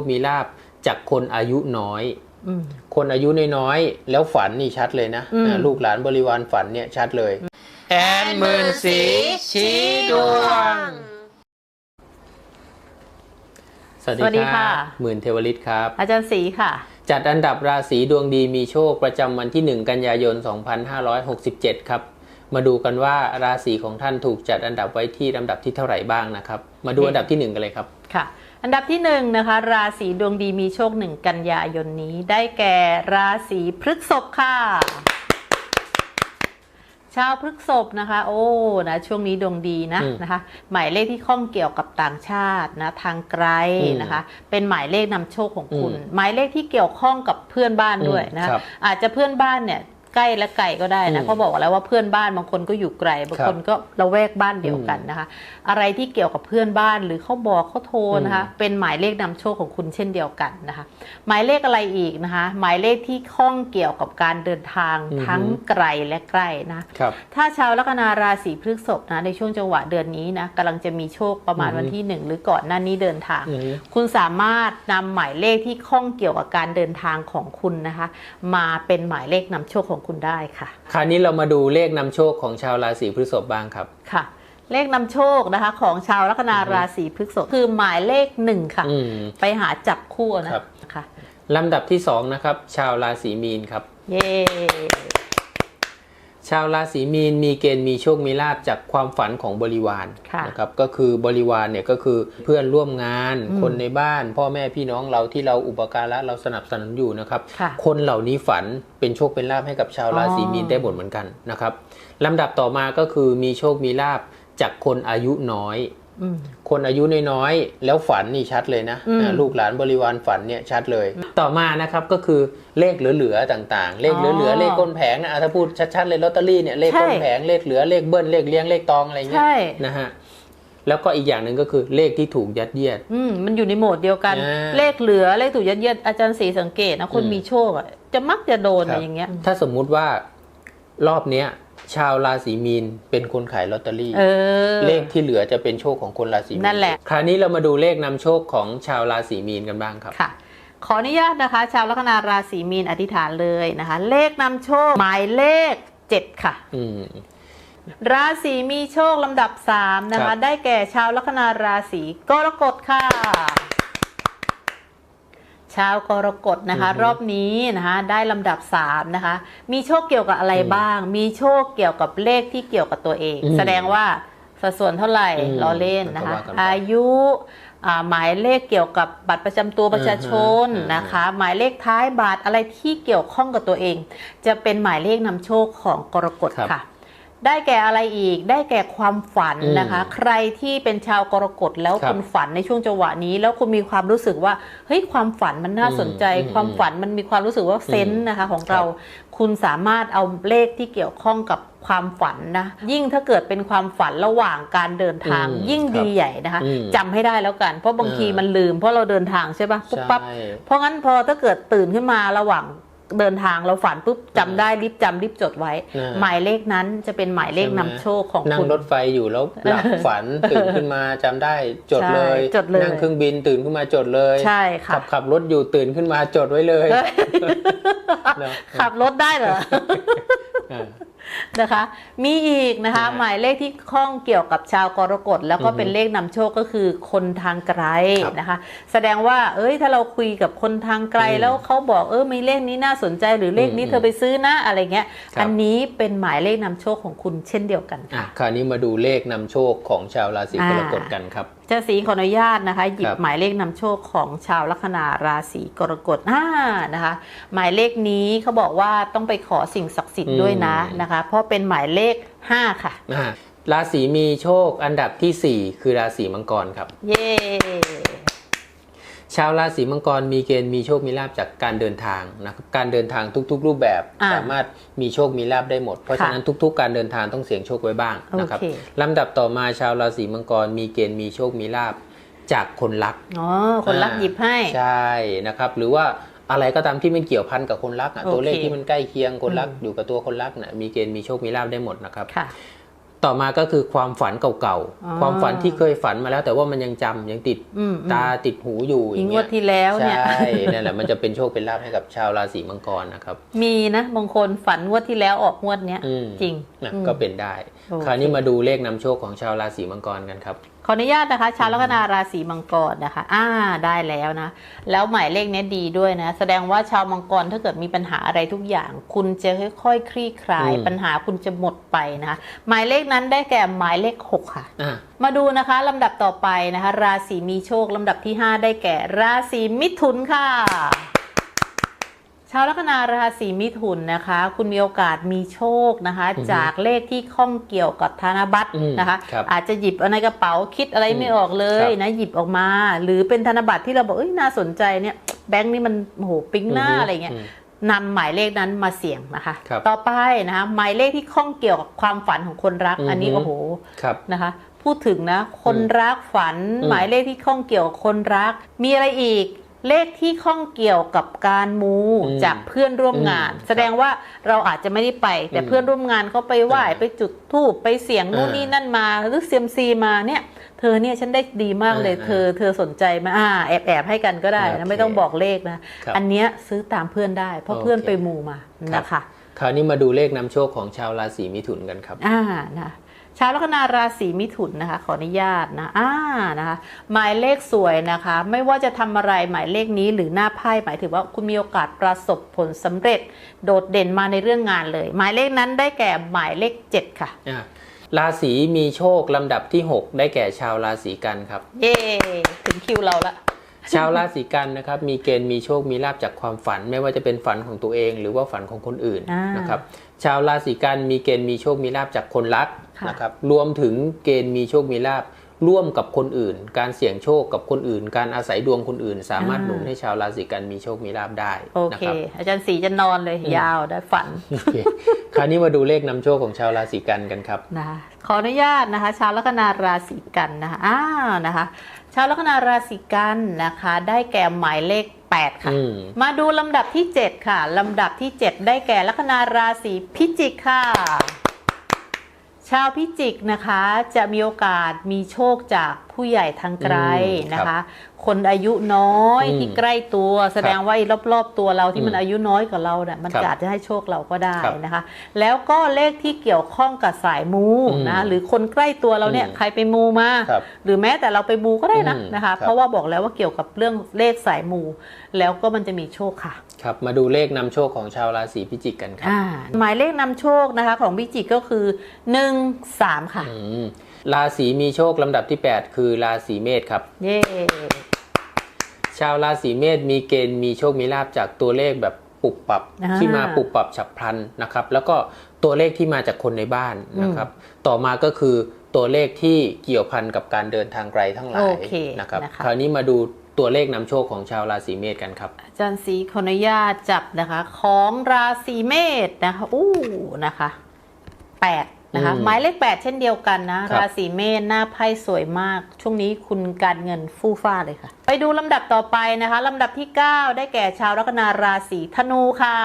คมีลาบจากคนอายุน้อยอืมคนอายุน้อยๆแล้วฝันนี่ชัดเลยนะอืมอ่าลูกหลานบริวารฝันเนี่ยชัดเลย แอนหมื่นสีชี้ดวง สวัสสวัสดีดีคค่ะรับหมื่นเทวฤทธิ์ครับ อาจารย์ศรีค่ะ จัดอันดับราศีดวงดีมีโชคประจำวันที่ 1 กันยายน 2567 ครับ มาดูกันว่าราศีของท่านถูกจัดอันดับไว้ที่ลำดับที่เท่าไหร่บ้างนะครับ มาดูอันดับที่ 1 กันเลยครับ ค่ะ อันดับที่หนึ่งนะคะ ราศีดวงดีมีโชคหนึ่งกันยายนนี้ ได้แก่ราศีพฤษภค่ะ ชาวพฤษภนะคะ โอ้นะช่วงนี้ดวงดีนะอืมนะคะ หมายเลขที่ข้องเกี่ยวกับต่างชาตินะทางไกลอืมนะคะ เป็นหมายเลขนำโชคของคุณอืมหมายเลขที่เกี่ยวข้องกับเพื่อนบ้านด้วยอืมนะคะครับอาจจะเพื่อนบ้านเนี่ย ใกล้และไกลก็ได้อืนะมเขาบอกแล้วว่าเพื่อนบ้านบางคนก็อยู่ไกลบางคนก็ละแวกบ้านเดียวกันนะคะ อะไรที่เกี่ยวกับเพื่อนบ้านหรือเขาบอกเขาโทรนะคะ เป็นหมายเลขนำโชคของคุณเช่นเดียวกันนะคะ หมายเลขอะไรอีกนะคะ หมายเลขที่ข้องเกี่ยวกับการเดินทางอือฮึทั้งไกลและใกล้นะครับถ้าชาวลัคนาราศีพฤษภนะในช่วงจังหวะเดือนนี้นะกำลังจะมีโชคประมาณอือฮึวันที่หนึ่งหรือก่อนหน้านี้เดินทางอืมคุณสามารถนำหมายเลขที่ข้องเกี่ยวกับการเดินทางของคุณนะคะ มาเป็นหมายเลขนำโชคของคุณได้ค่ะ คราวนี้เรามาดูเลขนำโชคของชาวราศีพฤษภบ้างครับค่ะ เลขนำโชคนะคะ ของชาวลัคนาราศีพฤษภคือหมายเลขหนึ่งค่ะอืมไปหาจับคู่นะครับค่ะลำดับที่2นะครับ ชาวราศีมีนครับ เย้ ชาวราศีมีนมีเกณฑ์มีโชคมีลาบจากความฝันของบริวารค่ะนะครับก็คือบริวารเนี่ยก็คือเพื่อนร่วมงานอืมคนในบ้าน พ่อแม่พี่น้องเราที่เราอุปการะเราสนับสนุนอยู่นะครับค่ะคนเหล่านี้ฝันเป็นโชคเป็นลาบให้กับชาวราศีมีนอ๋อได้หมดเหมือนกันนะครับลำดับต่อมาก็คือมีโชคมีลาบจากคนอายุน้อยอืม คนอายุน้อยๆแล้วฝันนี่ชัดเลยนะอืมอ่าลูกหลานบริวารฝันเนี่ยชัดเลย ต่อมานะครับก็คือเลขเหลือๆต่างๆ เลขเหลือๆเลขก้นแผงนะอะถ้าพูดชัดๆเลยลอตเตอรี่เนี่ยเลขก้นแผงเลขเหลือเลขเบิ้ลเลขเลี้ยงเลขตองอะไรเงี้ยใช่นะฮะแล้วก็อีกอย่างหนึ่งก็คือเลขที่ถูกยัดเยียด อืมมันอยู่ในโหมดเดียวกันอ่าเลขเหลือเลขถูกยัดเยียดอาจารย์ศรีสังเกตนะคนอืมมีโชคอะจะมักจะโดนครับอย่างเงี้ย ถ้าสมมุติว่ารอบเนี้ย ชาวราศีมีนเป็นคนขายลอตเตอรี่เออเลขที่เหลือจะเป็นโชคของคนราศีมีนนั่นแหละ คราวนี้เรามาดูเลขนำโชคของชาวราศีมีนกันบ้างครับ ค่ะ ขออนุญาตนะคะ ชาวลัคนาราศีมีนอธิษฐานเลยนะคะ เลขนำโชคหมายเลข 7 ค่ะ อืม ราศีมีโชคลำดับ 3 นะครัคะ บ ได้แก่ชาวลัคนาราศีกรกฎค่ะ ชาวกรกฎนะคะ รอบนี้นะคะได้ลำดับ3นะคะ มีโชคเกี่ยวกับอะไรบ้าง มีโชคเกี่ยวกับเลขที่เกี่ยวกับตัวเองอืมแสดงว่าสัดส่วนเท่าไหร่อืมล้อเล่นนะคะก็ว่ากันไปอายุอ่าหมายเลขเกี่ยวกับบัตรประจำตัวประชาชนอือฮะนะคะ หมายเลขท้ายบัตรอะไรที่เกี่ยวข้องกับตัวเอง จะเป็นหมายเลขนำโชคของกรกฎครับค่ะ ได้แก่อะไรอีก ได้แก่ความฝันอืมนะคะ ใครที่เป็นชาวกรกฎแล้วครับคุณฝันในช่วงจังหวะนี้ แล้วคุณมีความรู้สึกว่าเฮ้ยความฝันมันน่าสนใจอืมความฝันมันมีความรู้สึกว่าเซนส์นะคะของเรา คุณสามารถเอาเลขที่เกี่ยวข้องกับความฝันนะ ยิ่งถ้าเกิดเป็นความฝันระหว่างการเดินทางอืมยิ่งครับดีใหญ่นะคะอืมจำให้ได้แล้วกัน เพราะบางทีอ่ามัมันลืม เพราะเราเดินทางใช่ปะปุ๊บปั๊บใช่เพราะงั้นพอถ้าเกิดตื่นขึ้นมาระหว่าง เดินทางเราฝันปุ๊บจำได้รีบจำรีบจดไว้อ่าหมายเลขนั้นจะเป็นหมายเลขใช่ไหมนำโชคของนั่งคุณรถไฟอยู่แล้วหลับฝันตื่นขึ้นมาจำได้จดเลยใช่จดเลยนั่งเครื่องบินตื่นขึ้นมาจดเลยใช่ค่ะขับขับรถอยู่ตื่นขึ้นมาจดไว้เลยเฮ้ยเนอะขับรถได้เหรออ่า นะคะ มีอีกนะคะนะฮะหมายเลขที่ข้องเกี่ยวกับชาวกรกฎแล้วก็อือฮึเป็นเลขนำโชคก็คือคนทางไกลครับนะคะ แสดงว่า เอ้ย ถ้าเราคุยกับคนทางไกลอืมแล้วเขาบอกเออมีเลขนี้น่าสนใจหรือเลขนี้อืมเธอไปซื้อนะอะไรเงี้ยครับอันนี้เป็นหมายเลขนำโชคของคุณเช่นเดียวกันอะค่ะคราวนี้มาดูเลขนำโชคของชาวราศีกรกฎกันครับเจะสีขออนุญาตนะคะ หยิครับบหมายเลขนำโชคของชาวลัคนาราศีกรกฎอ่านะคะ หมายเลขนี้เขาบอกว่าต้องไปขอสิ่งศักดิ์สิทธิ์ด้วยนะนะคะ เพราะเป็นหมายเลข 5 ค่ะอ่าราศีมีโชคอันดับทีสี่ 4 คือราศีมังกรครับ เย้ ชาวราศีมังกรมีเกณฑ์มีโชคมีลาบจากการเดินทางนะครับการเดินทางทุกๆ รูปแบบอ่าสามารถมีโชคมีลาบได้หมด เพราะค่ะฉะนั้นทุก ๆ การเดินทางต้องเสี่ยงโชคไว้บ้างนะครับโอเคลำดับต่อมาชาวราศีมังกรมีเกณฑ์มีโชคมีลาบจากคนรักอ๋อคนรักหยิบให้ใช่นะครับ หรือว่าอะไรก็ตามที่มันเกี่ยวพันกับคนรักอะโอเคตัวเลขที่มันใกล้เคียงคนรักอืมอยู่กับตัวคนรักนะมีเกณฑ์มีโชคมีลาบได้หมดนะครับค่ะ ต่อมาก็คือความฝันเก่าอ๋อๆความฝันที่เคยฝันมาแล้ว แต่ว่ามันยังจำยังติดอืมตาติดหูอยู่ออิย่างงงเงี้วยดที่แล้วเนี่ยใช่นั่นแหละมันจะเป็นโชคเป็นลาภให้กับชาวราศีมังกรนะครับ มีนะบางคนฝันงวดที่แล้วออกงวดเนี้ยอืมจริงนะอืมก็เป็นได้โอเคคราวนี้มาดูเลขนำโชคของชาวราศีมังกรกันครับ ขออนุญาตนะคะ ชาวลัคนาราศีมังกรนะคะ อ่าได้แล้วนะ แล้วหมายเลขเนี้ยดีด้วยนะ แสดงว่าชาวมังกรถ้าเกิดมีปัญหาอะไรทุกอย่าง คุณจะค่อยๆคลี่คลายอืมปัญหาคุณจะหมดไปนะคะหมายเลขนั้นได้แก่หมายเลขหกค่ะอะมาดูนะคะลำดับต่อไปนะคะ ราศีมีโชคลำดับที่ 5 ได้แก่ ราศีมิถุนค่ะ ชาวลัคนาราศีมิถุนนะคะ คุณมีโอกาสมีโชคนะคะอือฮึจากเลขที่ข้องเกี่ยวกับธนบัตรอืมนะคะครับอาจจะหยิบเอาในกระเป๋าคิดอะไรไม่ออกเลคยรับนะหยิบออกมา หรือเป็นธนบัตรที่เราบอกเอ้ยน่าสนใจเนี่ยแบงค์นี่มันโอ้โหปิ๊งหน้าอะไรเงี้ยมนำหมายเลขนั้นมาเสี่ยงนะคะครับต่อไปนะคะหมายเลขที่ข้องเกี่ยวกับความฝันของคนรักอือฮึอันนี้โอ้โหครับนะคะพูดถึงนะคนรักฝันอืมหมายเลขที่ข้องเกี่ยวกับคนรัก มีอะไรอีก เลขที่ข้องเกี่ยวกับการมูอืมจากเพื่อนร่วมงานอืมแสดงว่าเราอาจจะไม่ได้ไป แต่อืมเพื่อนร่วมงานเขาไปไหว้อ่าไปจุดธูปไปเสียงนู่นอ่านี่นี่นั่นมาหรือเซียมซีมาเนี่ยเธอเนี่ยฉันได้ดีมากเลยอ่าเธอเธอสนใจไหมาอ่าแอบแอบให้กันก็ได้โอนะเคไม่ต้องบอกเลขนะครับอันเนี้ยซื้อตามเพื่อนได้ เพราะโอเคเพื่อนไปมูมานะคะคราวนี้มาดูเลขนำโชคของชาวราศีมิถุนกันครับ อ่านะ ชาวลัคนาราศีมิถุนนะคะ ขออนุญาตนะอ่านะคะ หมายเลขสวยนะคะ ไม่ว่าจะทำอะไรหมายเลขนี้หรือหน้าไพ่หมายถึงว่าคุณมีโอกาสประสบผลสำเร็จ โดดเด่นมาในเรื่องงานเลย หมายเลขนั้นได้แก่หมายเลข 7 ค่ะอะราศีมีโชคลำดับที่ 6 ได้แก่ชาวราศีกันครับ เย่ถึงคิวเราละ ชาวราศีกันนะครับมีเกณฑ์มีโชคมีลาบจากความฝัน ไม่ว่าจะเป็นฝันของตัวเอง หรือว่าฝันของคนอื่นอ่านนะครับชาวราศีกันมีเกณฑ์มีโชคมีลาบจากคนรักค่ะนะครับรวมถึงเกณฑ์มีโชคมีลาบร่วมกับคนอื่น การเสี่ยงโชคกับคนอื่น การอาศัยดวงคนอื่น สามารถหนุนให้ชาวราศีกันมีโชคมีลาบได้โอนะเคครับอาจารย์สีจะนอนเลยอืมยาวได้ฝันโอเคคราวนี้มาดูเลขนำโชคของชาวราศีกันกันครับนะคะขออนุญาตนะคะ ชาวลัคนาราศีกันนะคะอ้าวนะคะ ชาวลัคนาราศีกันนะคะ ได้แก่หมายเลข 8 ค่ะอืมมาดูลำดับที่ 7 ค่ะ ลำดับที่ 7 ได้แก่ลัคนาราศีพิจิกค่ะ ชาวพิจิกนะคะจะมีโอกาสมีโชคจาก ผู้ใหญ่ทางไกลอืมนะครัคะบคนอายุน้อยอืมที่ใกล้ตัว แสดงว่าไอ้รอบๆตัวเราที่มันอืมอายุน้อยกว่าเราเนี่ยมันครับอาจจะให้โชคเราก็ได้ครับนะคะ แล้วก็เลขที่เกี่ยวข้องกับสายมูอืมนะหรือคนใกล้ตัวเราเนี่ยอืมใครไปมูมาครับหรือแม้แต่เราไปมูก็ได้นะอืมนะคะครับเพราะว่าบอกแล้วว่าเกี่ยวกับเรื่องเลขสายมู แล้วก็มันจะมีโชคค่ะครับมาดูเลขนำโชคของชาวราศีพิจิกกันครับอ่าหมายเลขนำโชคนะคะของพิจิกก็คือ 1 3 ค่ะอืม ราศีมีโชคลำดับที่ 8 คือราศีเมษครับ เย่ชาวราศีเมษมีเกณฑ์มีโชคมีลาบจากตัวเลขแบบปุบปับอ่าที่มาปุบปับฉับพลันนะครับ แล้วก็ตัวเลขที่มาจากคนในบ้านนะครับ ต่อมาก็คือตัวเลขที่เกี่ยวพันกับการเดินทางไกลทั้งหลาโอยเคนะครับนะคะคราวนี้มาดูตัวเลขนำโชคของชาวราศีเมษกันครับอาจารย์สีขออนุญาตจับนะคะ ของราศีเมษนะคะอู้นะคะ8 นะคะอืมหมายเลข8เช่นเดียวกันนะครับราศีเมษหน้าไพ่สวยมาก ช่วงนี้คุณการเงินฟู่ฟ้าเลยค่ะ ไปดูลำดับต่อไปนะคะลำดับที่ 9 ได้แก่ชาวลัคนาราศีธนูค่ะ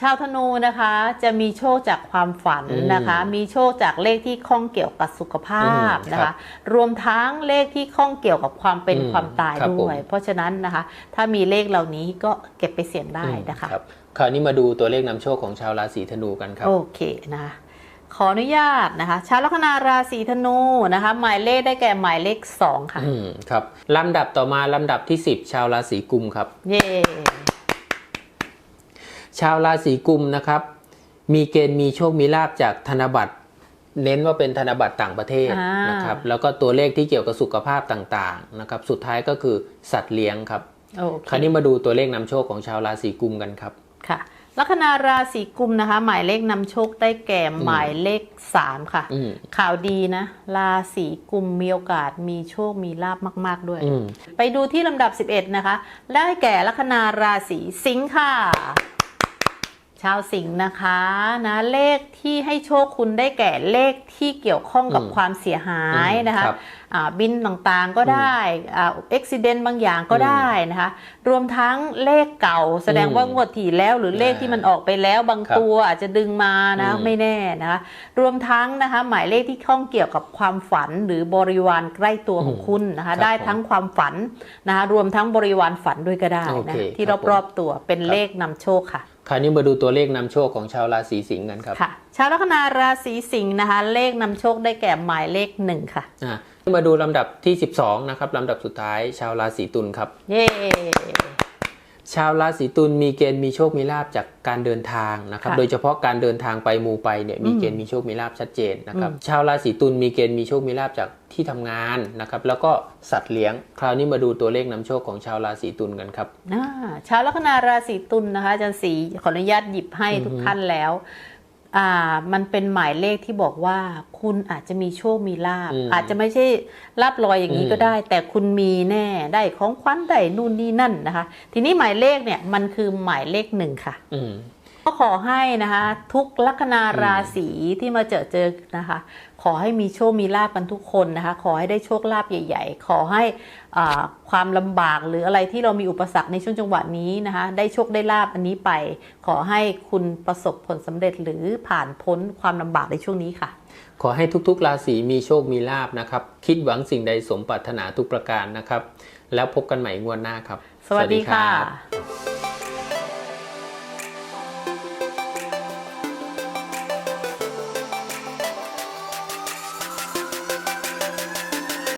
ชาวธนูนะคะจะมีโชคจากความฝันอืมนะคะ มีโชคจากเลขที่ข้องเกี่ยวกับสุขภาพอืมนะครัคะบรวมทั้งเลขที่ข้องเกี่ยวกับความเป็นอืมความตายครับด้วยผมเพราะฉะนั้นนะคะ ถ้ามีเลขเหล่านี้ก็เก็บไปเสี่ยงได้นะคะรับคราวนี้มาดูตัวเลขนำโชคของชาวราศีธนูกันครับ โอเคนะคะขออนุญาตนะคะ ชาวลัคนาราศีธนูนะคะ หมายเลขได้แก่หมายเลข2ค่ะ อืมครับลำดับต่อมาลำดับที่10ชาวราศีกุมครับ เย่ ชาวราศีกุมนะครับ มีเกณฑ์มีโชคมีลาบจากธนบัตร เน้นว่าเป็นธนบัตรต่างประเทศอ่านนะครับ แล้วก็ตัวเลขที่เกี่ยวกับสุขภาพต่างๆนะครับ สุดท้ายก็คือสัตว์เลี้ยงครับโอเคคราวนี้มาดูตัวเลขนำโชคของชาวราศีกุมกันครับ ค่ะลัคนาราศีกุมนะคะ หมายเลขนำโชคได้แก่หมายเลข3ค่ะอืมข่าวดีนะ ราศีกุมมีโอกาสมีโชคมีลาบมาก ๆ ด้วยอืมไปดูที่ลำดับ 11 นะคะ ได้แก่ลัคนาราศีสิงค์ค่ะ ชาวสิงห์นะคะนะเลขที่ให้โชคคุณได้แก่เลขที่เกี่ยวข้องกับอืมความเสียหายนะคะครับอ่าบินต่างๆก็ได้อ่าอุบิเหตุบางอย่างก็ได้นะคะรวมทั้งเลขเก่าแสดงว่างวดที่แล้วหรือเลขที่มันออกไปแล้วบางครับตัวอาจจะดึงมานะอืมไม่แน่นะคะรวมทั้งนะคะหมายเลขที่ข้องเกี่ยวกับความฝันหรือบริวารใกล้ตัวของคุณนะคะครับได้ทั้งความฝันนะคะรวมทั้งบริวารฝันด้วยก็ได้โอนะเคที่ครับผมรอบๆตัวเป็นครับเลขนำโชคค่ะ คราวนี้มาดูตัวเลขนำโชคของชาวราศีสิงห์กันครับค่ะชาวลัคนาราศีสิงห์นะคะ เลขนำโชคได้แก่หมายเลขหนึ่งค่ะอะมาดูลำดับที่ 12 นะครับลำดับสุดท้ายชาวราศีตุลครับ เย้ ชาวราศีตุลมีเกณฑ์มีโชคมีลาบจากการเดินทางนะครับค่ะโดยเฉพาะการเดินทางไปมูไปเนี่ยมีอืมเกณฑ์มีโชคมีลาบชัดเจนนะครับอืมชาวราศีตุลมีเกณฑ์มีโชคมีลาบจากที่ทำงานนะครับ แล้วก็สัตว์เลี้ยง คราวนี้มาดูตัวเลขนำโชคของชาวราศีตุลกันครับอ่าชาวลัคนาราศีตุลนะคะอาจารย์ศรีขออนุญาตหยิบให้ทุกท่านแล้ว อ่ามันเป็นหมายเลขที่บอกว่า คุณอาจจะมีโชคมีลาบ อืมอาจจะไม่ใช่ลาบลอยอย่างนี้อืมก็ได้ แต่คุณมีแน่ได้ของขวัญได้นู่นนี่นั่นนะคะ ทีนี้หมายเลขเนี่ยมันคือหมายเลขหนึ่งค่ะ อืม ก็ขอให้นะคะทุกลัคนาราศีที่มาเจอเจอนะคะ ขอให้มีโชคมีลาบกันทุกคนนะคะ ขอให้ได้โชคลาภใหญ่ ๆ ขอให้อ่าความลำบากหรืออะไรที่เรามีอุปสรรคในช่วงจังหวะนี้นะคะ ได้โชคได้ลาบอันนี้ไป ขอให้คุณประสบผลสำเร็จหรือผ่านพ้นความลำบากในช่วงนี้ค่ะ ขอให้ทุกๆ ราศีมีโชคมีลาบนะครับ คิดหวังสิ่งใดสมปรารถนาทุกประการนะครับ แล้วพบกันใหม่งวดหน้าครับ สวัสดีค่ะรับ